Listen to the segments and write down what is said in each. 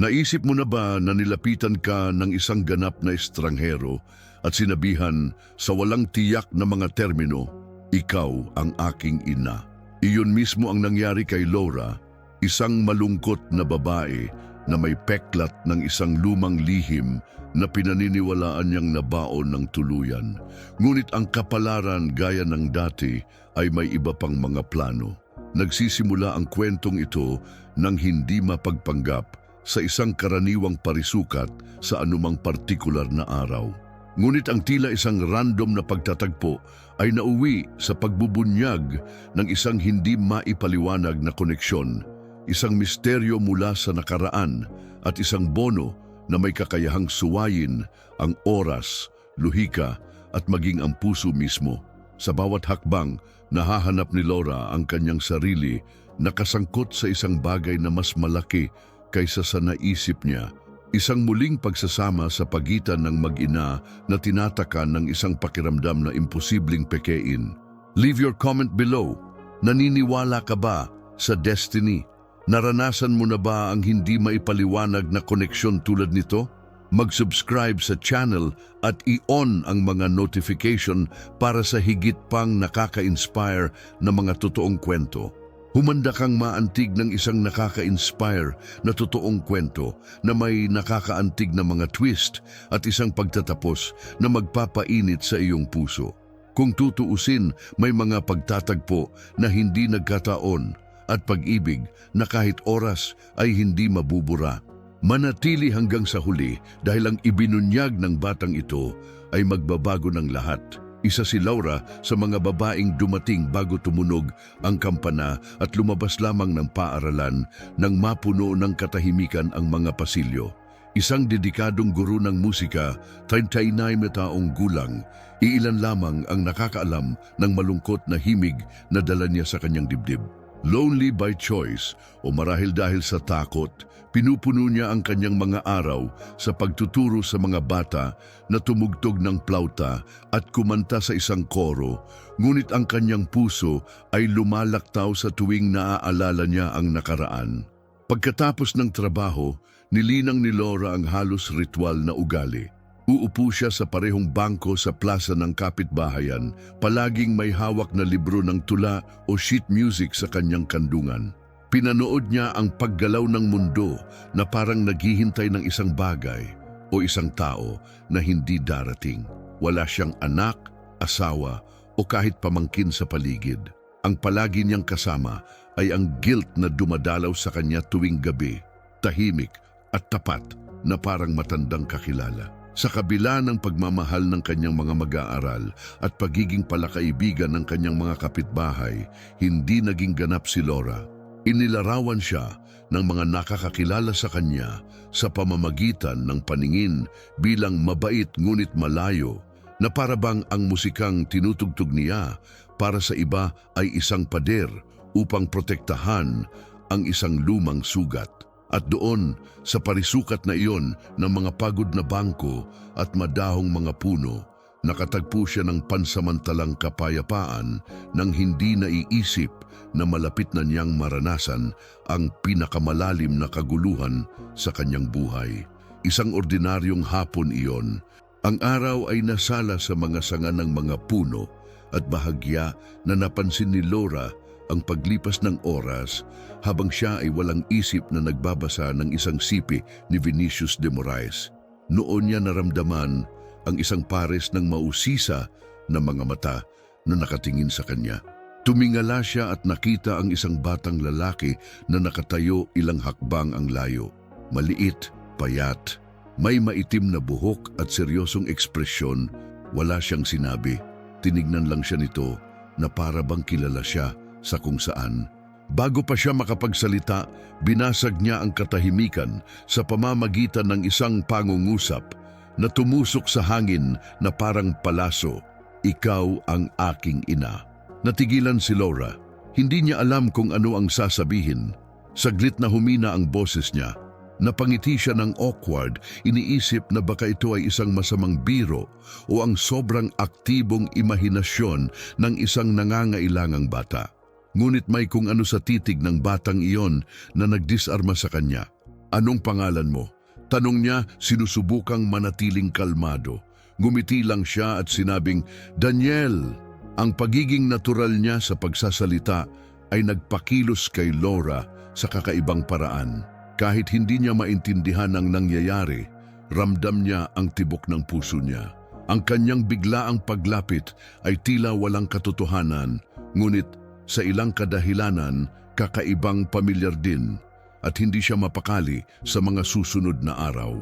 Naisip mo na ba na nilapitan ka ng isang ganap na estranghero at sinabihan sa walang tiyak na mga termino, ikaw ang aking ina. Iyon mismo ang nangyari kay Laura, isang malungkot na babae na may peklat ng isang lumang lihim na pinaniniwalaan niyang nabaon ng tuluyan. Ngunit ang kapalaran gaya ng dati ay may iba pang mga plano. Nagsisimula ang kwentong ito ng hindi mapagpanggap sa isang karaniwang parisukat sa anumang partikular na araw. Ngunit ang tila isang random na pagtatagpo ay nauwi sa pagbubunyag ng isang hindi maipaliwanag na koneksyon, isang misteryo mula sa nakaraan at isang bono na may kakayahang suwayin ang oras, luhika at maging ang puso mismo. Sa bawat hakbang, nahahanap ni Laura ang kanyang sarili nakasangkot sa isang bagay na mas malaki kaysa sa naisip niya. Isang muling pagsasama sa pagitan ng mag-ina na tinatakan ng isang pakiramdam na imposibleng pekein. Leave your comment below. Naniniwala ka ba sa destiny? Naranasan mo na ba ang hindi maipaliwanag na koneksyon tulad nito? Mag-subscribe sa channel at i-on ang mga notification para sa higit pang nakaka-inspire na mga totoong kwento. Humanda kang maantig ng isang nakaka-inspire na totoong kwento na may nakakaantig na mga twist at isang pagtatapos na magpapainit sa iyong puso. Kung tutuusin, may mga pagtatagpo na hindi nagkataon at pag-ibig na kahit oras ay hindi mabubura. Manatili hanggang sa huli dahil ang ibinunyag ng batang ito ay magbabago ng lahat. Isa si Laura sa mga babaeng dumating bago tumunog ang kampana at lumabas lamang ng paaralan nang mapuno ng katahimikan ang mga pasilyo. Isang dedikadong guro ng musika, 39 na taong gulang, iilan lamang ang nakakaalam ng malungkot na himig na dala niya sa kanyang dibdib. Lonely by choice o marahil dahil sa takot, pinupuno niya ang kanyang mga araw sa pagtuturo sa mga bata na tumugtog ng plauta at kumanta sa isang koro, ngunit ang kanyang puso ay lumalaktaw sa tuwing naaalala niya ang nakaraan. Pagkatapos ng trabaho, nilinang ni Laura ang halos ritual na ugali. Uupo siya sa parehong bangko sa plaza ng kapitbahayan, palaging may hawak na libro ng tula o sheet music sa kanyang kandungan. Pinanood niya ang paggalaw ng mundo na parang naghihintay ng isang bagay o isang tao na hindi darating. Wala siyang anak, asawa o kahit pamangkin sa paligid. Ang palagi niyang kasama ay ang guilt na dumadalaw sa kanya tuwing gabi, tahimik at tapat na parang matandang kakilala. Sa kabila ng pagmamahal ng kanyang mga mag-aaral at pagiging palakaibigan ng kanyang mga kapitbahay, hindi naging ganap si Laura. Inilarawan siya ng mga nakakakilala sa kanya sa pamamagitan ng paningin bilang mabait ngunit malayo na parabang ang musikang tinutugtog niya para sa iba ay isang pader upang protektahan ang isang lumang sugat. At doon, sa parisukat na iyon ng mga pagod na bangko at madahong mga puno, nakatagpo siya ng pansamantalang kapayapaan nang hindi naiisip na malapit na niyang maranasan ang pinakamalalim na kaguluhan sa kanyang buhay. Isang ordinaryong hapon iyon, ang araw ay nasala sa mga sanga ng mga puno at bahagya na napansin ni Laura ang paglipas ng oras habang siya ay walang isip na nagbabasa ng isang sipi ni Vinicius de Moraes. Noon niya naramdaman ang isang pares ng mausisa na mga mata na nakatingin sa kanya. Tumingala siya at nakita ang isang batang lalaki na nakatayo ilang hakbang ang layo. Maliit, payat, may maitim na buhok at seryosong ekspresyon, wala siyang sinabi. Tinignan lang siya nito na para bang kilala siya sa kung saan. Bago pa siya makapagsalita, binasag niya ang katahimikan sa pamamagitan ng isang pangungusap na tumusok sa hangin na parang palaso. Ikaw ang aking ina. Natigilan si Laura. Hindi niya alam kung ano ang sasabihin. Saglit na humina ang boses niya. Napangiti siya ng awkward, iniisip na baka ito ay isang masamang biro o ang sobrang aktibong imahinasyon ng isang nangangailangang bata. Ngunit may kung ano sa titig ng batang iyon na nagdisarma sa kanya. Anong pangalan mo? Tanong niya, sinusubukang manatiling kalmado. Ngumiti lang siya at sinabing, Daniel! Ang pagiging natural niya sa pagsasalita ay nagpakilos kay Laura sa kakaibang paraan. Kahit hindi niya maintindihan ang nangyayari, ramdam niya ang tibok ng puso niya. Ang kanyang biglaang paglapit ay tila walang katotohanan, ngunit sa ilang kadahilanan, kakaibang pamilyar din at hindi siya mapakali sa mga susunod na araw.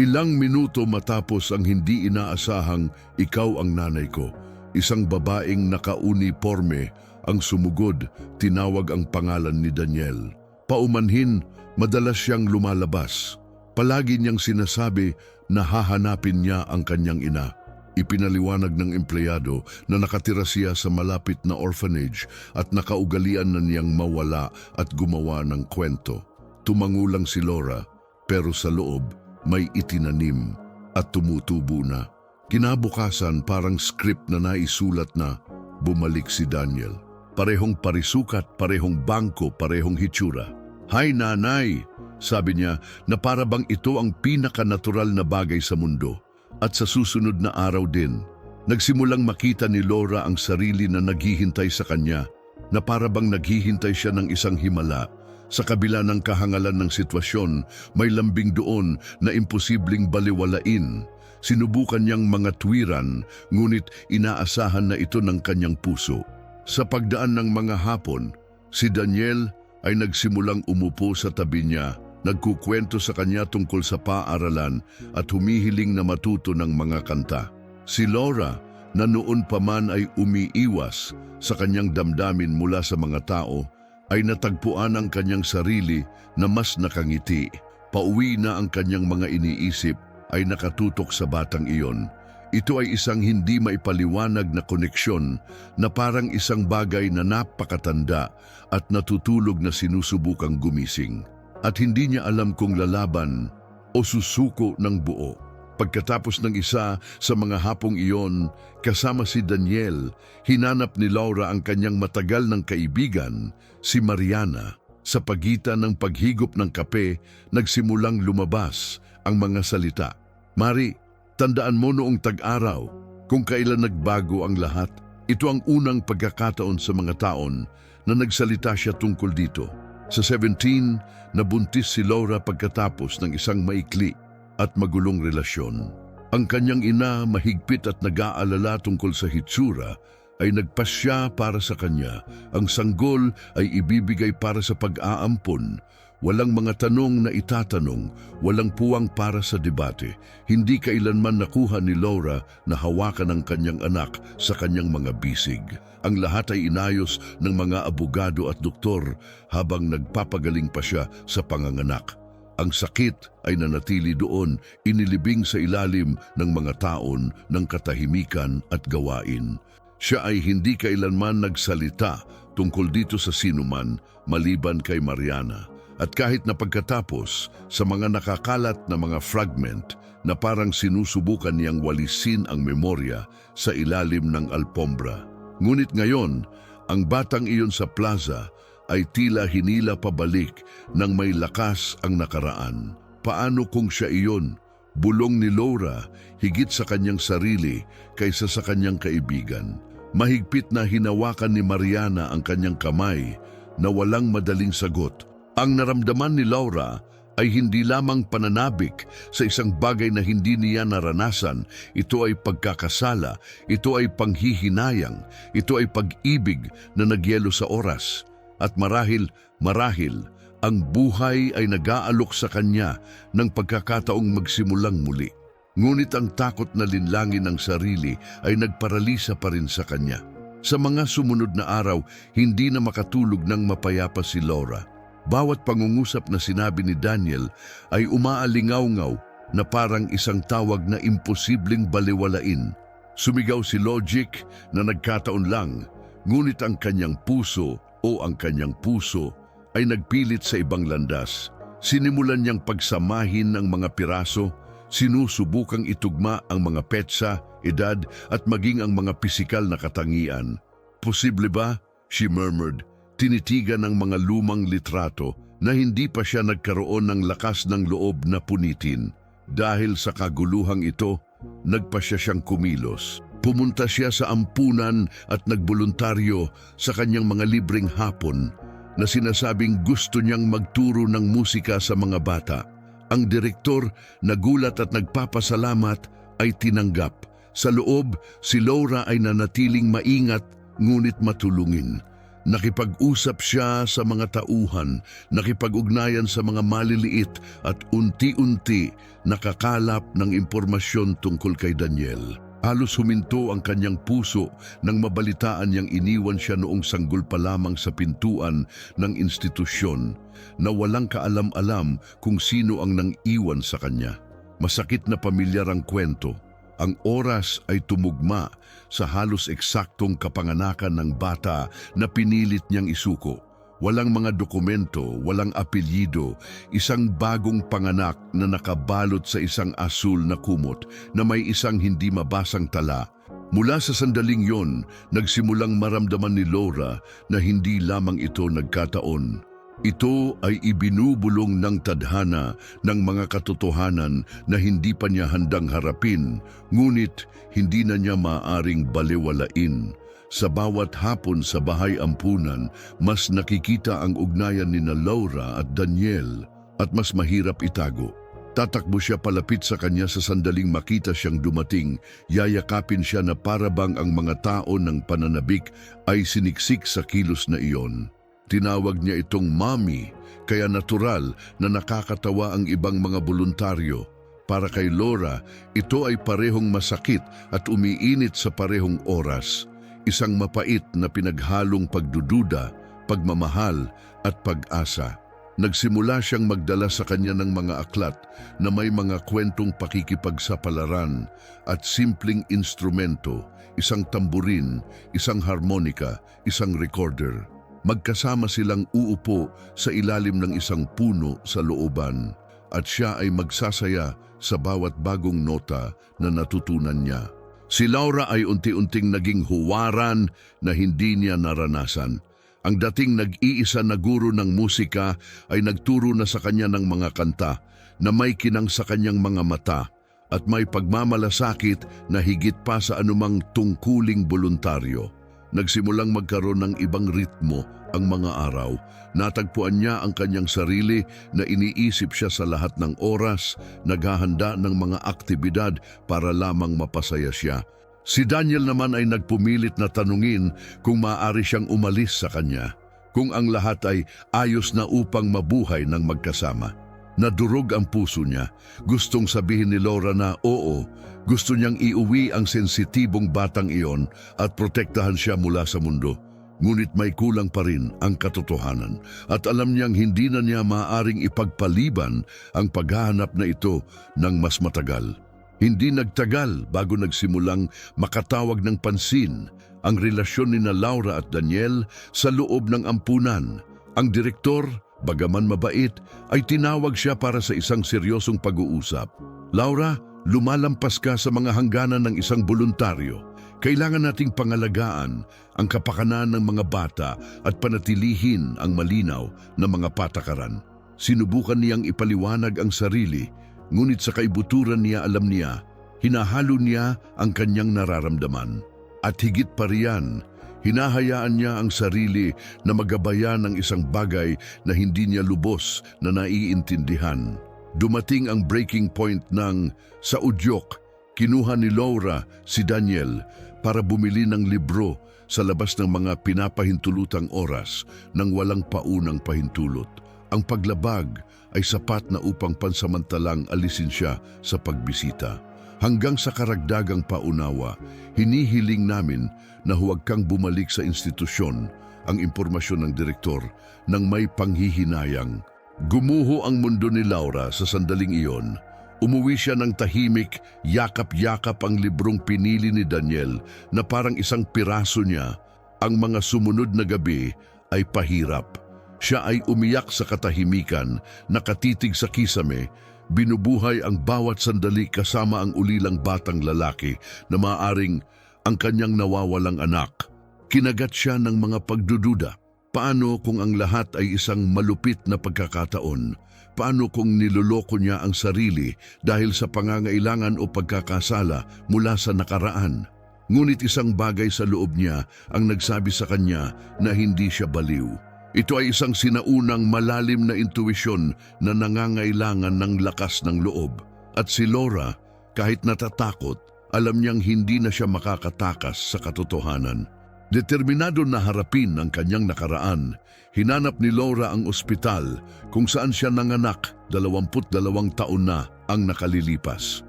Ilang minuto matapos ang hindi inaasahang ikaw ang nanay ko, isang babaeng nakauniforme ang sumugod, tinawag ang pangalan ni Daniel. Paumanhin, madalas siyang lumalabas. Palagi niyang sinasabi na hahanapin niya ang kanyang ina. Ipinaliwanag ng empleyado na nakatira siya sa malapit na orphanage at nakaugalian na niyang mawala at gumawa ng kwento. Tumangulang si Laura pero sa loob may itinanim at tumutubo na. Kinabukasan parang script na naisulat na bumalik si Daniel. Parehong parisukat, parehong bangko, parehong hitsura. Hay nanay, sabi niya na para bang ito ang pinaka-natural na bagay sa mundo. At sa susunod na araw din, nagsimulang makita ni Laura ang sarili na naghihintay sa kanya na para bang naghihintay siya ng isang himala. Sa kabila ng kahangalan ng sitwasyon, may lambing doon na imposibleng baliwalain. Sinubukan niyang mga tuwiran, ngunit inaasahan na ito ng kanyang puso. Sa pagdaan ng mga hapon, si Daniel ay nagsimulang umupo sa tabi niya, nagkukwento sa kanya tungkol sa paaralan at humihiling na matuto ng mga kanta. Si Laura, na noon pa man ay umiiwas sa kanyang damdamin mula sa mga tao, ay natagpuan ang kanyang sarili na mas nakangiti. Pauwi na ang kanyang mga iniisip ay nakatutok sa batang iyon. Ito ay isang hindi maipaliwanag na koneksyon na parang isang bagay na napakatanda at natutulog na sinusubukang gumising. At hindi niya alam kung lalaban o susuko ng buo. Pagkatapos ng isa sa mga hapong iyon, kasama si Daniel, hinanap ni Laura ang kanyang matagal ng kaibigan, si Mariana. Sa pagitan ng paghigop ng kape, nagsimulang lumabas ang mga salita. Mari, tandaan mo noong tag-araw, kung kailan nagbago ang lahat, ito ang unang pagkakataon sa mga taon na nagsalita siya tungkol dito. Sa 17, nabuntis si Laura pagkatapos ng isang maikli at magulong relasyon. Ang kanyang ina, mahigpit at nag-aalala tungkol sa hitsura, ay nagpasya para sa kanya. Ang sanggol ay ibibigay para sa pag-aampon. Walang mga tanong na itatanong, walang puwang para sa debate. Hindi kailanman nakuha ni Laura na hawakan ang kanyang anak sa kanyang mga bisig. Ang lahat ay inayos ng mga abogado at doktor habang nagpapagaling pa siya sa panganganak. Ang sakit ay nanatili doon, inilibing sa ilalim ng mga taon ng katahimikan at gawain. Siya ay hindi kailanman nagsalita tungkol dito sa sinuman maliban kay Mariana. At kahit na pagkatapos sa mga nakakalat na mga fragment na parang sinusubukan niyang walisin ang memorya sa ilalim ng alpombra. Ngunit ngayon, ang batang iyon sa plaza ay tila hinila pabalik ng may lakas ang nakaraan. Paano kung siya iyon? Bulong ni Laura higit sa kanyang sarili kaysa sa kanyang kaibigan. Mahigpit na hinawakan ni Mariana ang kanyang kamay na walang madaling sagot. Ang naramdaman ni Laura ay hindi lamang pananabik sa isang bagay na hindi niya naranasan. Ito ay pagkakasala, ito ay panghihinayang, ito ay pag-ibig na nagyelo sa oras. At marahil, marahil, ang buhay ay nag-aalok sa kanya ng pagkakataong magsimulang muli. Ngunit ang takot na linlangin ng sarili ay nagparalisa pa rin sa kanya. Sa mga sumunod na araw, hindi na makatulog ng mapayapa si Laura. Bawat pangungusap na sinabi ni Daniel ay umaalingaw-ngaw na parang isang tawag na imposibleng baliwalain. Sumigaw si Logic na nagkataon lang, ngunit ang kanyang puso o ang kanyang puso ay nagpilit sa ibang landas. Sinimulan niyang pagsamahin ng mga piraso, sinusubukang itugma ang mga petsa, edad at maging ang mga pisikal na katangian. Posible ba? She murmured, tinitigan ng mga lumang litrato na hindi pa siya nagkaroon ng lakas ng loob na punitin. Dahil sa kaguluhang ito, nagpa siya siyang kumilos. Pumunta siya sa ampunan at nagboluntaryo sa kanyang mga libreng hapon na sinasabing gusto niyang magturo ng musika sa mga bata. Ang direktor, nagulat at nagpapasalamat, ay tinanggap. Sa loob, si Laura ay nanatiling maingat ngunit matulungin. Nakipag-usap siya sa mga tauhan, nakipag-ugnayan sa mga maliliit at unti-unti nakakalap ng impormasyon tungkol kay Daniel. Halos huminto ang kanyang puso nang mabalitaan niyang iniwan siya noong sanggol pa lamang sa pintuan ng institusyon na walang kaalam-alam kung sino ang nang iwan sa kanya. Masakit na pamilyar ang kwento. Ang oras ay tumugma sa halos eksaktong kapanganakan ng bata na pinilit niyang isuko. Walang mga dokumento, walang apelyido, isang bagong panganak na nakabalot sa isang asul na kumot na may isang hindi mabasang tala. Mula sa sandaling yon, nagsimulang maramdaman ni Laura na hindi lamang ito nagkataon. Ito ay ibinubulong ng tadhana ng mga katotohanan na hindi pa niya handang harapin, ngunit hindi na niya maaring balewalain. Sa bawat hapon sa bahay ampunan, mas nakikita ang ugnayan ni na Laura at Daniel at mas mahirap itago. Tatakbo siya palapit sa kanya sa sandaling makita siyang dumating, yayakapin siya na parabang ang mga tao ng pananabik ay siniksik sa kilos na iyon. Tinawag niya itong mommy, kaya natural na nakakatawa ang ibang mga voluntaryo. Para kay Laura, ito ay parehong masakit at umiinit sa parehong oras. Isang mapait na pinaghalong pagdududa, pagmamahal at pag-asa. Nagsimula siyang magdala sa kanya ng mga aklat na may mga kwentong pakikipagsapalaran at simpleng instrumento, isang tamburin, isang harmonika, isang recorder. Magkasama silang uupo sa ilalim ng isang puno sa looban at siya ay magsasaya sa bawat bagong nota na natutunan niya. Si Laura ay unti-unting naging huwaran na hindi niya naranasan. Ang dating nag-iisa na guro ng musika ay nagturo na sa kanya ng mga kanta na may kinang sa kanyang mga mata at may pagmamalasakit na higit pa sa anumang tungkuling voluntaryo. Nagsimulang magkaroon ng ibang ritmo ang mga araw. Natagpuan niya ang kanyang sarili na iniisip siya sa lahat ng oras, naghahanda ng mga aktibidad para lamang mapasaya siya. Si Daniel naman ay nagpumilit na tanungin kung maaari siyang umalis sa kanya, kung ang lahat ay ayos na upang mabuhay ng magkasama. Nadurog ang puso niya. Gustong sabihin ni Laura na oo, gusto niyang iuwi ang sensitibong batang iyon at protektahan siya mula sa mundo. Ngunit may kulang pa rin ang katotohanan at alam niyang hindi na niya maaring ipagpaliban ang paghahanap na ito ng mas matagal. Hindi nagtagal bago nagsimulang makatawag ng pansin ang relasyon ni na Laura at Daniel sa loob ng ampunan. Ang direktor, bagaman mabait, ay tinawag siya para sa isang seryosong pag-uusap. Laura, lumalampas ka sa mga hangganan ng isang voluntaryo. Kailangan nating pangalagaan ang kapakanan ng mga bata at panatilihin ang malinaw na mga patakaran. Sinubukan niyang ipaliwanag ang sarili, ngunit sa kaibuturan niya alam niya, hinahalo niya ang kanyang nararamdaman. At higit pa riyan, hinahayaan niya ang sarili na magabayan ng isang bagay na hindi niya lubos na naiintindihan. Dumating ang breaking point ng sa udyok, kinuha ni Laura si Daniel para bumili ng libro sa labas ng mga pinapahintulutang oras nang walang paunang pahintulot. Ang paglabag ay sapat na upang pansamantalang alisin siya sa pagbisita. Hanggang sa karagdagang paunawa, hinihiling namin na huwag kang bumalik sa institusyon ang impormasyon ng direktor nang may panghihinayang. Gumuho ang mundo ni Laura sa sandaling iyon. Umuwi siya ng tahimik, yakap-yakap ang librong pinili ni Daniel na parang isang piraso niya. Ang mga sumunod na gabi ay pahirap. Siya ay umiyak sa katahimikan, nakatitig sa kisame, binubuhay ang bawat sandali kasama ang ulilang batang lalaki na maaring ang kanyang nawawalang anak. Kinagat siya ng mga pagdududa. Paano kung ang lahat ay isang malupit na pagkakataon? Paano kung niloloko niya ang sarili dahil sa pangangailangan o pagkakasala mula sa nakaraan? Ngunit isang bagay sa loob niya ang nagsabi sa kanya na hindi siya baliw. Ito ay isang sinaunang malalim na intuisyon na nangangailangan ng lakas ng loob. At si Laura, kahit natatakot, alam niyang hindi na siya makakatakas sa katotohanan. Determinado na harapin ang kanyang nakaraan, hinanap ni Laura ang ospital kung saan siya nanganak 22 taon na ang nakalilipas.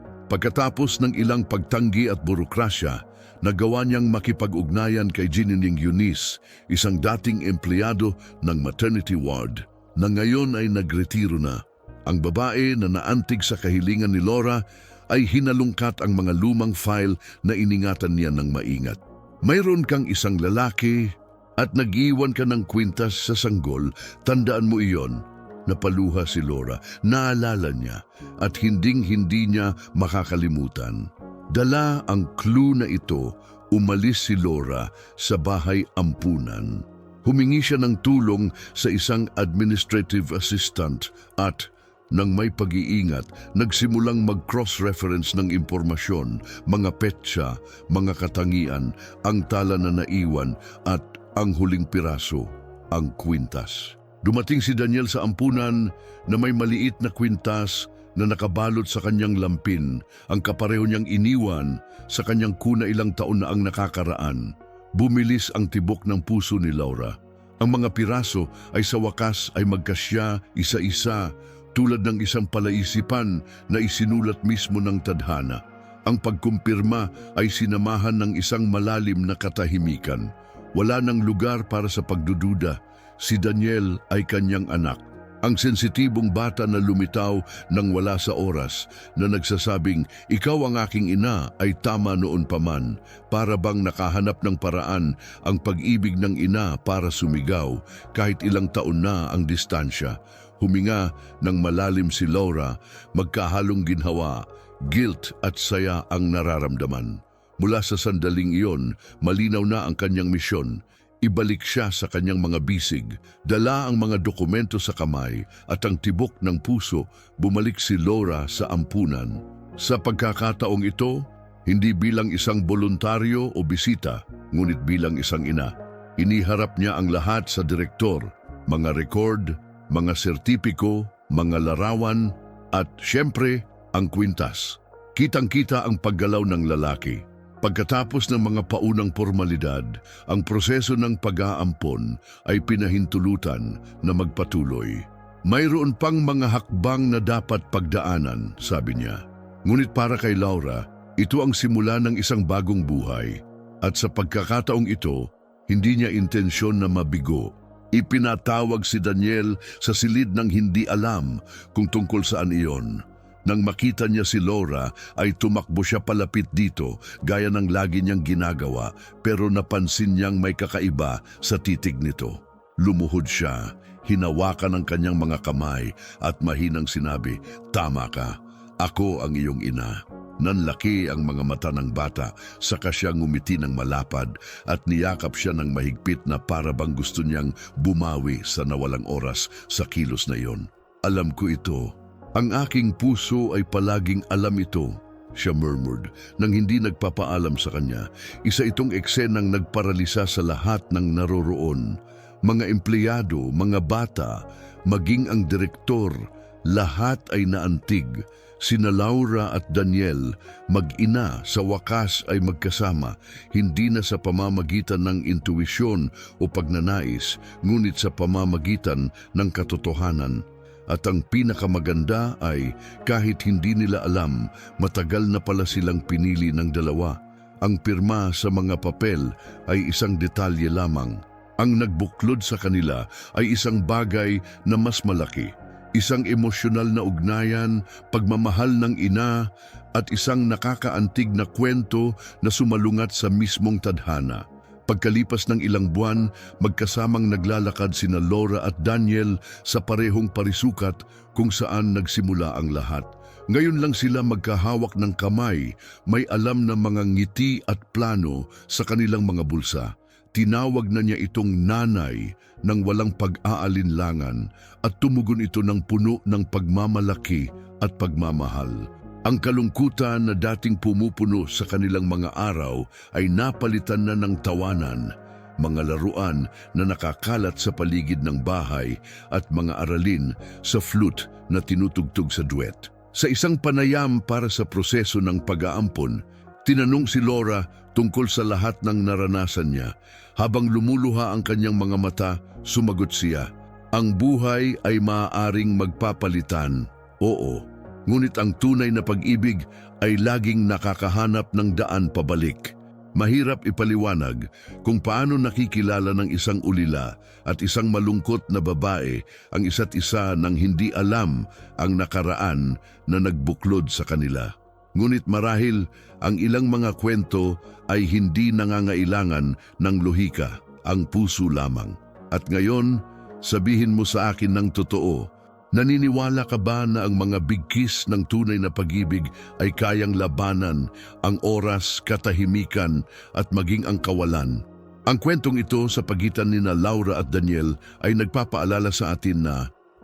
Pagkatapos ng ilang pagtanggi at burokrasya, nagawa niyang makipag-ugnayan kay Ginining Eunice, isang dating empleyado ng maternity ward na ngayon ay nagretiro na. Ang babae na naantig sa kahilingan ni Laura ay hinalungkat ang mga lumang file na iningatan niya ng maingat. Mayroon kang isang lalaki at nag-iwan ka ng kwintas sa sanggol, tandaan mo iyon. Napaluha si Laura, naalala niya at hinding-hindi niya makakalimutan. Dala ang clue na ito, umalis si Laura sa bahay ampunan. Humingi siya ng tulong sa isang administrative assistant at nang may pag-iingat, nagsimulang mag-cross-reference ng impormasyon, mga petsa, mga katangian, ang tala na naiwan at ang huling piraso, ang kwintas. Dumating si Daniel sa ampunan na may maliit na kwintas na nakabalot sa kanyang lampin, ang kapareho niyang iniwan sa kanyang kuna ilang taon na ang nakakaraan. Bumilis ang tibok ng puso ni Laura. Ang mga piraso ay sa wakas ay magkasya isa-isa tulad ng isang palaisipan na isinulat mismo ng tadhana. Ang pagkumpirma ay sinamahan ng isang malalim na katahimikan. Wala nang lugar para sa pagdududa. Si Daniel ay kanyang anak. Ang sensitibong bata na lumitaw nang wala sa oras na nagsasabing, ikaw ang aking ina ay tama noon pa man, para bang nakahanap ng paraan ang pag-ibig ng ina para sumigaw kahit ilang taon na ang distansya. Huminga ng malalim si Laura, magkahalong ginhawa, guilt at saya ang nararamdaman. Mula sa sandaling iyon, malinaw na ang kanyang misyon. Ibalik siya sa kanyang mga bisig, dala ang mga dokumento sa kamay at ang tibok ng puso, bumalik si Laura sa ampunan. Sa pagkakataong ito, hindi bilang isang voluntaryo o bisita, ngunit bilang isang ina. Iniharap niya ang lahat sa direktor, mga record, mga sertipiko, mga larawan, at siyempre, ang kwintas. Kitang-kita ang paggalaw ng lalaki. Pagkatapos ng mga paunang formalidad, ang proseso ng pag-aampon ay pinahintulutan na magpatuloy. Mayroon pang mga hakbang na dapat pagdaanan, sabi niya. Ngunit para kay Laura, ito ang simula ng isang bagong buhay. At sa pagkakataong ito, hindi niya intensyon na mabigo. Ipinatawag si Daniel sa silid ng hindi alam kung tungkol saan iyon. Nang makita niya si Laura ay tumakbo siya palapit dito gaya ng lagi niyang ginagawa pero napansin niyang may kakaiba sa titig nito. Lumuhod siya, hinawakan ang kanyang mga kamay at mahinang sinabi, Tama ka, ako ang iyong ina. Nanlaki ang mga mata ng bata, saka siya ngumiti ng malapad at niyakap siya ng mahigpit na para bang gusto niyang bumawi sa nawalang oras sa kilos na iyon. Alam ko ito. Ang aking puso ay palaging alam ito, siya murmured, nang hindi nagpapaalam sa kanya. Isa itong eksenang nagparalisa sa lahat ng naroroon. Mga empleyado, mga bata, maging ang direktor, lahat ay naantig. Sina Laura at Daniel, mag-ina sa wakas ay magkasama, hindi na sa pamamagitan ng intuisyon o pagnanais, ngunit sa pamamagitan ng katotohanan. At ang pinakamaganda ay kahit hindi nila alam, matagal na pala silang pinili ng dalawa. Ang pirma sa mga papel ay isang detalye lamang. Ang nagbuklod sa kanila ay isang bagay na mas malaki. Isang emosyonal na ugnayan, pagmamahal ng ina, at isang nakakaantig na kwento na sumalungat sa mismong tadhana. Pagkalipas ng ilang buwan, magkasamang naglalakad sina Laura at Daniel sa parehong parisukat kung saan nagsimula ang lahat. Ngayon lang sila magkahawak ng kamay, may alam na mga ngiti at plano sa kanilang mga bulsa. tinawag na niya itong nanay ng walang pag-aalinlangan at tumugon ito ng puno ng pagmamalaki at pagmamahal. Ang kalungkutan na dating pumupuno sa kanilang mga araw ay napalitan na ng tawanan, mga laruan na nakakalat sa paligid ng bahay at mga aralin sa flute na tinutugtog sa duet. Sa isang panayam para sa proseso ng pag-aampon, tinanong si Laura tungkol sa lahat ng naranasan niya. Habang lumuluha ang kanyang mga mata, sumagot siya, Ang buhay ay maaaring magpapalitan, oo. Ngunit ang tunay na pag-ibig ay laging nakakahanap ng daan pabalik. Mahirap ipaliwanag kung paano nakikilala ng isang ulila at isang malungkot na babae ang isa't isa nang hindi alam ang nakaraan na nagbuklod sa kanila. Ngunit marahil ang ilang mga kwento ay hindi nangangailangan ng lohika, ang puso lamang. At ngayon, sabihin mo sa akin ng totoo, naniniwala ka ba na ang mga bigkis ng tunay na pag-ibig ay kayang labanan ang oras, katahimikan at maging ang kawalan? Ang kwentong ito sa pagitan ni na Laura at Daniel ay nagpapaalala sa atin na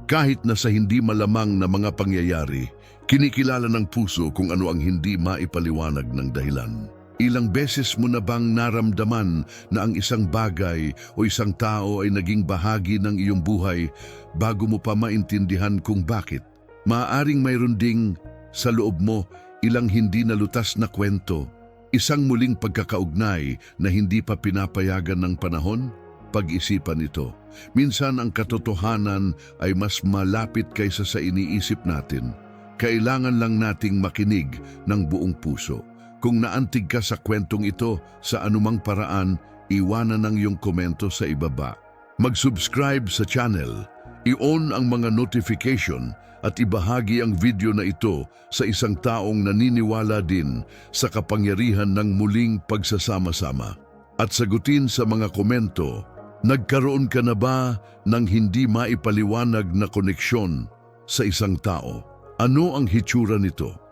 kahit na sa hindi malamang na mga pangyayari, kinikilala ng puso kung ano ang hindi maipaliwanag ng dahilan. Ilang beses mo na bang naramdaman na ang isang bagay o isang tao ay naging bahagi ng iyong buhay bago mo pa maintindihan kung bakit? Maaaring mayroon ding sa loob mo ilang hindi nalutas na kwento, isang muling pagkakaugnay na hindi pa pinapayagan ng panahon? Pag-isipan ito. Minsan ang katotohanan ay mas malapit kaysa sa iniisip natin. Kailangan lang nating makinig ng buong puso. Kung naantig ka sa kwentong ito sa anumang paraan, iwanan ang iyong komento sa ibaba. Mag-subscribe sa channel, i-on ang mga notification at ibahagi ang video na ito sa isang taong naniniwala din sa kapangyarihan ng muling pagsasama-sama. At sagutin sa mga komento, nagkaroon ka na ba ng hindi maipaliwanag na koneksyon sa isang tao? Ano ang hitsura nito?